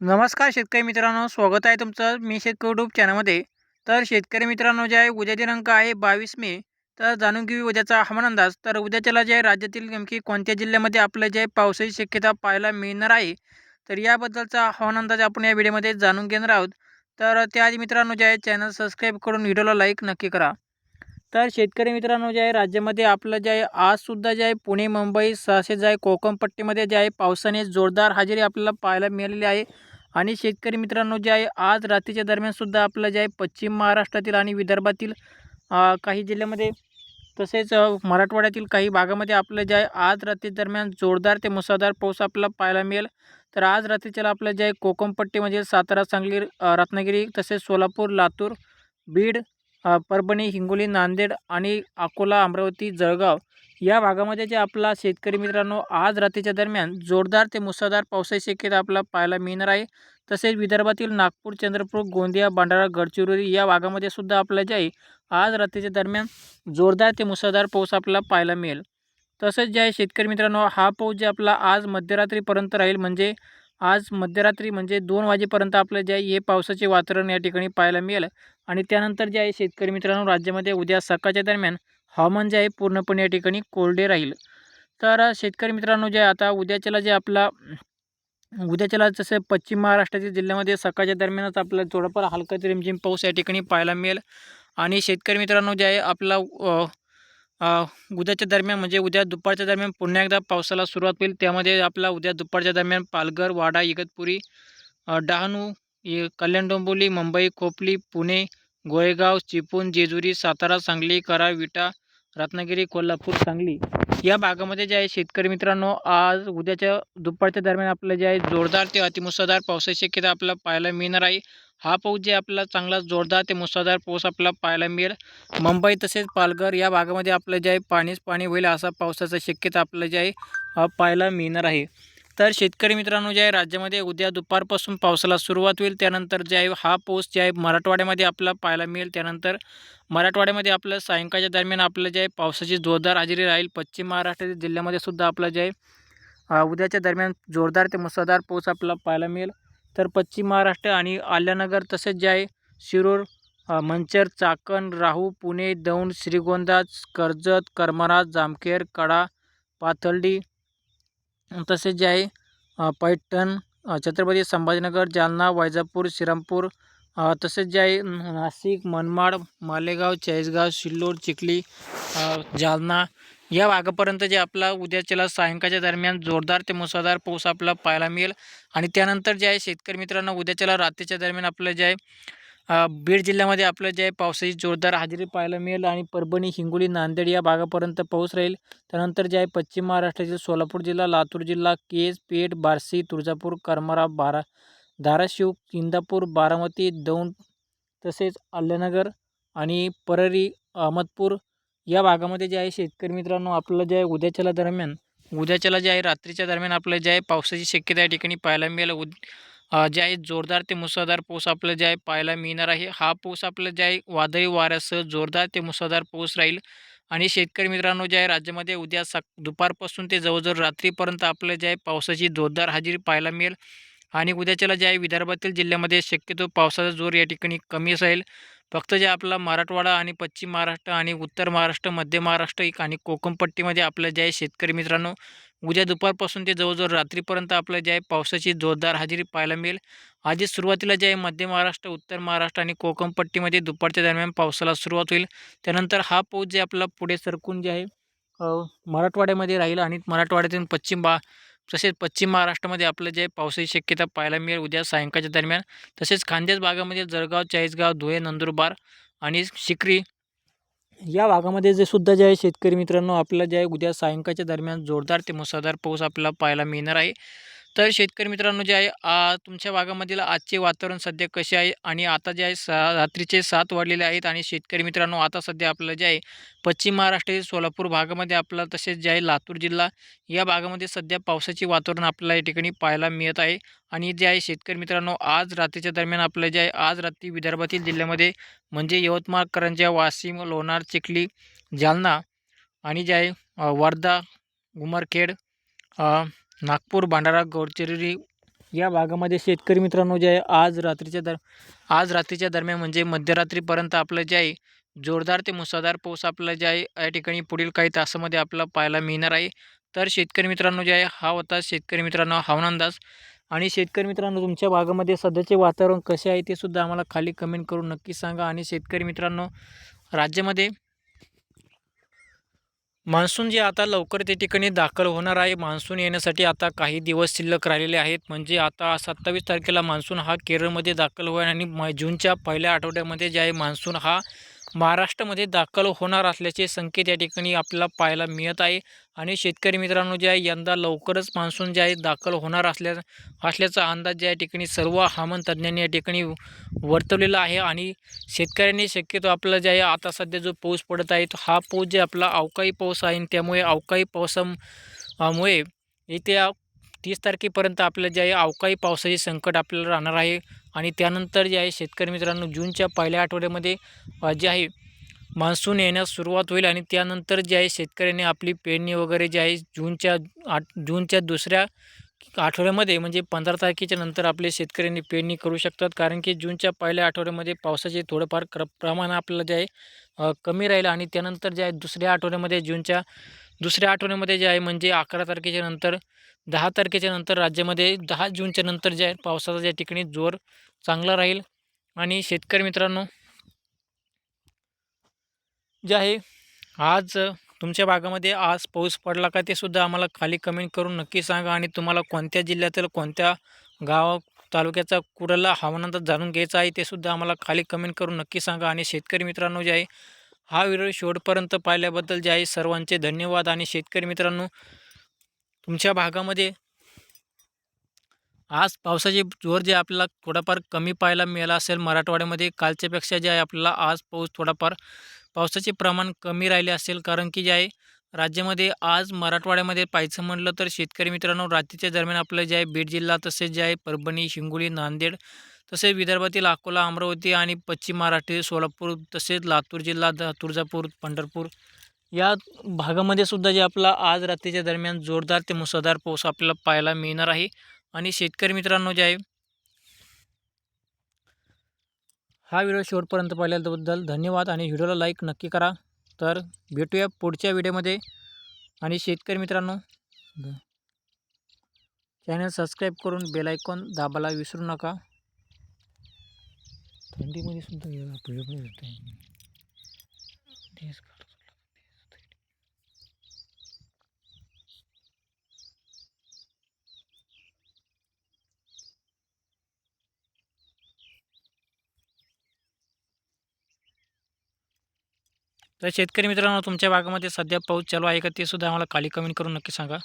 नमस्कार शेतकरी मित्रांनो स्वागत आहे तुमचं मी शेतकरी डूब चॅनलमध्ये तर शेतकरी मित्रांनो जे आहे उद्या दिनांक आहे बावीस मे तर जाणून घेऊ उद्याचा हवामान अंदाज तर उद्याच्याला जे आहे राज्यातील नेमकी कोणत्या जिल्ह्यामध्ये आपलं जे पावसाची शक्यता पाहायला मिळणार आहे तर याबद्दलचा हवामान अंदाज आपण या व्हिडिओमध्ये जाणून घेणार आहोत. तर त्याआधी मित्रांनो जे आहे चॅनल सबस्क्राईब करून व्हिडिओला लाईक नक्की करा. तर शेतकरी मित्रांनो जे आहे राज्यामध्ये आपलं जे आहे आजसुद्धा जे आहे पुणे मुंबई तसेच जे आहे कोकणपट्टीमध्ये जे आहे पावसाने जोरदार हजेरी आपल्याला पाहायला मिळालेली आहे. आणि शेतकरी मित्रांनो जे आहे आज रात्रीच्या दरम्यानसुद्धा आपलं जे आहे पश्चिम महाराष्ट्रातील आणि विदर्भातील काही जिल्ह्यामध्ये तसेच मराठवाड्यातील काही भागामध्ये आपलं जे आहे आज रात्री दरम्यान जोरदार ते मुसळधार पाऊस आपल्याला पाहायला मिळेल. तर आज रात्रीच्याला आपलं जे आहे कोकण पट्टीमध्ये सातारा सांगली रत्नागिरी तसेच सोलापूर लातूर बीड परभणी हिंगोली नांदेड आणि अकोला अमरावती जळगाव या भागामध्ये जे आपला शेतकरी मित्रांनो आज रात्रीच्या दरम्यान जोरदार ते मुसळधार पावसाची शक्यता आपला पाहायला मिळणार आहे. तसेच विदर्भातील नागपूर चंद्रपूर गोंदिया भंडारा गडचिरोली या भागामध्ये सुद्धा आपल्या जे आहे आज रात्रीच्या दरम्यान जोरदार ते मुसळधार पाऊस आपल्याला पाहायला मिळेल. तसंच जे आहे शेतकरी मित्रांनो हा पाऊस जे आपला आज मध्यरात्रीपर्यंत राहील म्हणजे आज मध्यरात्री म्हणजे दोन वाजेपर्यंत आपलं जे आहे हे पावसाचे वातावरण या ठिकाणी पाहायला मिळेल. आणि त्यानंतर जे आहे शेतकरी मित्रांनो राज्यामध्ये उद्या सकाळच्या दरम्यान हवामान जे आहे पूर्णपणे या ठिकाणी कोरडे राहील. तर शेतकरी मित्रांनो जे आता उद्याच्याला जे आपला उद्याच्याला जसं पश्चिम महाराष्ट्रातील जिल्ह्यामध्ये सकाळच्या दरम्यानच आपल्याला थोडंफार हलका रिमझिम पाऊस या ठिकाणी पाहायला मिळेल. आणि शेतकरी मित्रांनो जे आहे आपला उद्याच्या दरम्यान म्हणजे उद्या दुपारच्या दरम्यान पुन्हा एकदा पावसाला सुरुवात होईल. त्यामध्ये आपला उद्या दुपारच्या दरम्यान पालघर वाडा इगतपुरी डहाणू कल्याण डोंबिवली मुंबई खोपली पुणे गोयगाव चिपळूण जेजुरी सातारा सांगली कराड विटा रत्नागिरी कोल्हापूर सांगली. या भागामध्ये जे आहे शेतकरी मित्रांनो आज उद्याच्या दुपारच्या दरम्यान आपलं जे आहे जोरदार ते अतिमुसळधार पावसाची शक्यता आपल्याला पाहायला मिळणार आहे. हा पाऊस जे आपला चांगला जोरदार ते मुसळधार पाऊस आपल्याला पाहायला मिळेल. मुंबई तसेच पालघर या भागामध्ये आपलं जे आहे पाणीच पाणी होईल असा पावसाचा शक्यता आपल्याला जे आहे पाहायला मिळणार आहे. तर शेतकरी मित्रांनो जे आहे राज्यामध्ये उद्या दुपारपासून पावसाला सुरुवात होईल त्यानंतर जे आहे हा पाऊस जे आहे मराठवाड्यामध्ये आपला पाहायला मिळेल. त्यानंतर मराठवाड्यामध्ये आपलं सायंकाळच्या दरम्यान आपलं जे आहे पावसाची जोरदार हजेरी राहील. पश्चिम महाराष्ट्रातील जिल्ह्यामध्ये सुद्धा आपलं जे आहे उद्याच्या दरम्यान जोरदार ते मुसळधार पाऊस आपल्याला पाहायला मिळेल. तर पश्चिम महाराष्ट्र आणि आल्यानगर तसेच जे आहे शिरूर मंचर चाकण राहू पुणे दौंड श्रीगोंदा कर्जत करमरा जामखेर कडा पाथर्डी तसेच जे आहे पैठण छत्रपती संभाजीनगर जालना वैजापूर श्रीरामपूर तसेच जे आहे नाशिक मनमाड मालेगाव चाळीसगाव सिल्लोड चिखली जालना या भागापर्यंत जे आपला उद्याच्याला सायंकाळच्या दरम्यान जोरदार ते मुसळधार पाऊस आपला पाहायला मिळेल. आणि त्यानंतर जे आहे शेतकरी मित्रांनो उद्याच्याला रात्रीच्या दरम्यान आपलं जे आहे बीड जिल्ह्यामध्ये आपलं जे आहे पावसाची जोरदार हजेरी पाहायला मिळेल आणि परभणी हिंगोली नांदेड या भागापर्यंत पाऊस राहील. त्यानंतर जे आहे पश्चिम महाराष्ट्रातील सोलापूर जिल्हा लातूर जिल्हा केज पेठ बार्शी तुळजापूर करमारा बारा धाराशिव इंदापूर बारामती दौंड तसेच अल्ल्यानगर आणि परळी अहमदपूर या भागामध्ये जे आहे शेतकरी मित्रांनो आपलं जे आहे उद्याच्याला दरम्यान उद्याच्याला जे आहे रात्रीच्या दरम्यान आपलं जे आहे पावसाची शक्यता या ठिकाणी पाहायला मिळेल. उद जे आहे जोरदार ते मुसळधार पाऊस आपलं जे आहे पाहायला मिळणार आहे. हा पाऊस आपलं जे आहे वादळी वाऱ्यासह जोरदार ते मुसळधार पाऊस राहील. आणि शेतकरी मित्रांनो जे आहे राज्यामध्ये उद्या सक दुपारपासून ते जवळजवळ रात्रीपर्यंत आपलं जे आहे पावसाची जोरदार हजेरी पाहायला मिळेल. आणि उद्याच्याला जे आहे विदर्भातील जिल्ह्यामध्ये शक्यतो पावसाचा जोर या ठिकाणी कमीच राहील. फक्त जे आपला मराठवाडा आणि पश्चिम महाराष्ट्र आणि उत्तर महाराष्ट्र मध्य महाराष्ट्र एक आणि कोकमपट्टीमध्ये आपलं जे आहे शेतकरी मित्रांनो उद्या दुपारपासून ते जवळजवळ रात्रीपर्यंत आपलं जे आहे पावसाची जोरदार हजेरी पाहायला मिळेल. आधी सुरुवातीला जे आहे मध्य महाराष्ट्र उत्तर महाराष्ट्र आणि कोकमपट्टीमध्ये दुपारच्या दरम्यान पावसाला सुरुवात होईल. त्यानंतर हा पाऊस जे आपला पुढे सरकून जे आहे मराठवाड्यामध्ये राहील आणि मराठवाड्यातून पश्चिम बा तसेच पश्चिम महाराष्ट्रामध्ये आपलं जे पावसाची शक्यता पाहायला मिळेल उद्या सायंकाळच्या दरम्यान. तसेच खानदेश भागामध्ये जळगाव चाळीसगाव धुळे नंदुरबार आणि शिक्री या भागामध्ये जे सुद्धा जे आहे शेतकरी मित्रांनो आपल्याला जे आहे उद्या सायंकाळच्या दरम्यान जोरदार ते मुसळधार पाऊस आपल्याला पाहायला मिळणार आहे. तर शेतकरी मित्रांनो जे आहे तुमच्या भागामधील आजचे वातावरण सध्या कसे आहे? आणि आता जे आहे सा रात्रीचे सात वाढलेले आहेत आणि शेतकरी मित्रांनो आता सध्या आपलं जे आहे पश्चिम महाराष्ट्रातील सोलापूर भागामध्ये आपला तसेच जे आहे लातूर जिल्हा या भागामध्ये सध्या पावसाचे वातावरण आपल्याला या ठिकाणी पाहायला मिळत आहे. आणि जे आहे शेतकरी मित्रांनो आज रात्रीच्या दरम्यान आपलं जे आहे आज रात्री विदर्भातील जिल्ह्यामध्ये म्हणजे यवतमाळ करंजा वाशिम लोणार चिखली जालना आणि जे आहे वर्धा उमरखेड नागपूर भंडारा गडचिरोली या भागामध्ये शेतकरी मित्रांनो जे आहे आज रात्रीच्या दर आज रात्रीच्या दरम्यान म्हणजे मध्यरात्रीपर्यंत आपलं जे आहे जोरदार ते मुसळधार पाऊस आपल्याला जे आहे या ठिकाणी पुढील काही तासामध्ये आपला पाहायला मिळणार आहे. तर शेतकरी मित्रांनो जे आहे हा होता शेतकरी मित्रांनो हवामान अंदाज आणि शेतकरी मित्रांनो तुमच्या भागामध्ये सध्याचे वातावरण कसे आहे ते सुद्धा आम्हाला खाली कमेंट करून नक्की सांगा. आणि शेतकरी मित्रांनो राज्यामध्ये मान्सून जे आता लवकर त्या ठिकाणी दाखल होणार आहे मान्सून येण्यासाठी आता काही दिवस शिल्लक राहिलेले आहेत. म्हणजे आता सत्तावीस तारखेला मान्सून हा केरळमध्ये दाखल होईल आणि म जूनच्या पहिल्या आठवड्यामध्ये जे आहे मान्सून हा महाराष्ट्रामध्ये दाखल होणार असल्याचे संकेत या ठिकाणी आपल्याला पाहायला मिळत आहे. आणि शेतकरी मित्रांनो जे आहे यंदा लवकरच मान्सून जे आहे दाखल होणार असल्या असल्याचा अंदाज या ठिकाणी सर्व हवामान तज्ज्ञांनी या ठिकाणी वर्तवलेला आहे. आणि शेतकऱ्यांनी शक्यतो आपला जे आहे आता सध्या जो पाऊस पडत आहे तो हा पाऊस जे आपला अवकाळी पाऊस आहे त्यामुळे अवकाळी पावसामुळे येत्या तीस तारखेपर्यंत आपलं जे आहे अवकाळी पावसाचे संकट आपल्याला राहणार आहे. आणि त्यानंतर जे आहे शेतकरी मित्रांनो जूनच्या पहिल्या आठवड्यामध्ये जे आहे मान्सून येण्यास सुरुवात होईल आणि त्यानंतर जे आहे शेतकऱ्यांनी आपली पेरणी वगैरे जे आहे जूनच्या आठ जूनच्या दुसऱ्या आठवड्यामध्ये म्हणजे पंधरा तारखेच्या नंतर आपले शेतकऱ्यांनी पेरणी करू शकतात. कारण की जूनच्या पहिल्या आठवड्यामध्ये पावसाचे थोडंफार क्र प्रमाण आपलं जे आहे कमी राहील आणि त्यानंतर जे आहे दुसऱ्या आठवड्यामध्ये जूनच्या दुसऱ्या आठवड्यामध्ये जे आहे म्हणजे अकरा तारखेच्या नंतर दहा तारखेच्या नंतर राज्यामध्ये दहा जूनच्या नंतर जे आहे पावसाचा ज्या ठिकाणी जोर चांगला राहील. आणि शेतकरी मित्रांनो जे आहे आज तुमच्या भागामध्ये आज पाऊस पडला का ते सुद्धा आम्हाला खाली कमेंट करून नक्की सांगा आणि तुम्हाला कोणत्या जिल्ह्यातील कोणत्या गाव तालुक्याचा कुठला हवामानाचा जाणून घ्यायचा आहे ते सुद्धा आम्हाला खाली कमेंट करून नक्की सांगा. आणि शेतकरी मित्रांनो जे आहे हा व्हिडिओ शेवटपर्यंत पाहिल्याबद्दल जे आहे सर्वांचे धन्यवाद आणि शेतकरी मित्रांनो तुमच्या भागामध्ये आज पावसाचे जोर जे आपल्याला थोडाफार कमी पाहायला मिळाला असेल मराठवाड्यामध्ये कालच्यापेक्षा जे आहे आपल्याला आज पाऊस थोडाफार पावसाचे प्रमाण कमी राहिले असेल. कारण की जे आहे राज्यामध्ये आज मराठवाड्यामध्ये पाहायचं म्हटलं तर शेतकरी मित्रांनो रात्रीच्या दरम्यान आपलं जे आहे बीड जिल्हा तसेच जे आहे परभणी हिंगोली नांदेड तसेच विदर्भातील अकोला अमरावती आणि पश्चिम महाराष्ट्र सोलापूर तसेच लातूर जिल्हा द तुळजापूर पंढरपूर या भागामध्ये सुद्धा जे आपला आज रात्रीच्या दरम्यान जोरदार ते मुसळधार पाऊस आपल्याला पाहायला मिळणार आहे. आणि शेतकरी मित्रांनो जे आहे हा व्हिडिओ शेवटपर्यंत पाहिल्याबद्दल धन्यवाद आणि व्हिडिओला लाईक नक्की करा. तर भेटूया पुढच्या व्हिडिओमध्ये. आणि शेतकरी मित्रांनो चॅनल सबस्क्राईब करून बेलायकॉन दाबायला विसरू नका. थंडीमध्ये सुद्धा व्हिडिओ तर शेतकरी मित्रांनो तुमच्या भागामध्ये सध्या पाऊस चालू आहे का ते सुद्धा आम्हाला खाली कमेंट करून नक्की सांगा.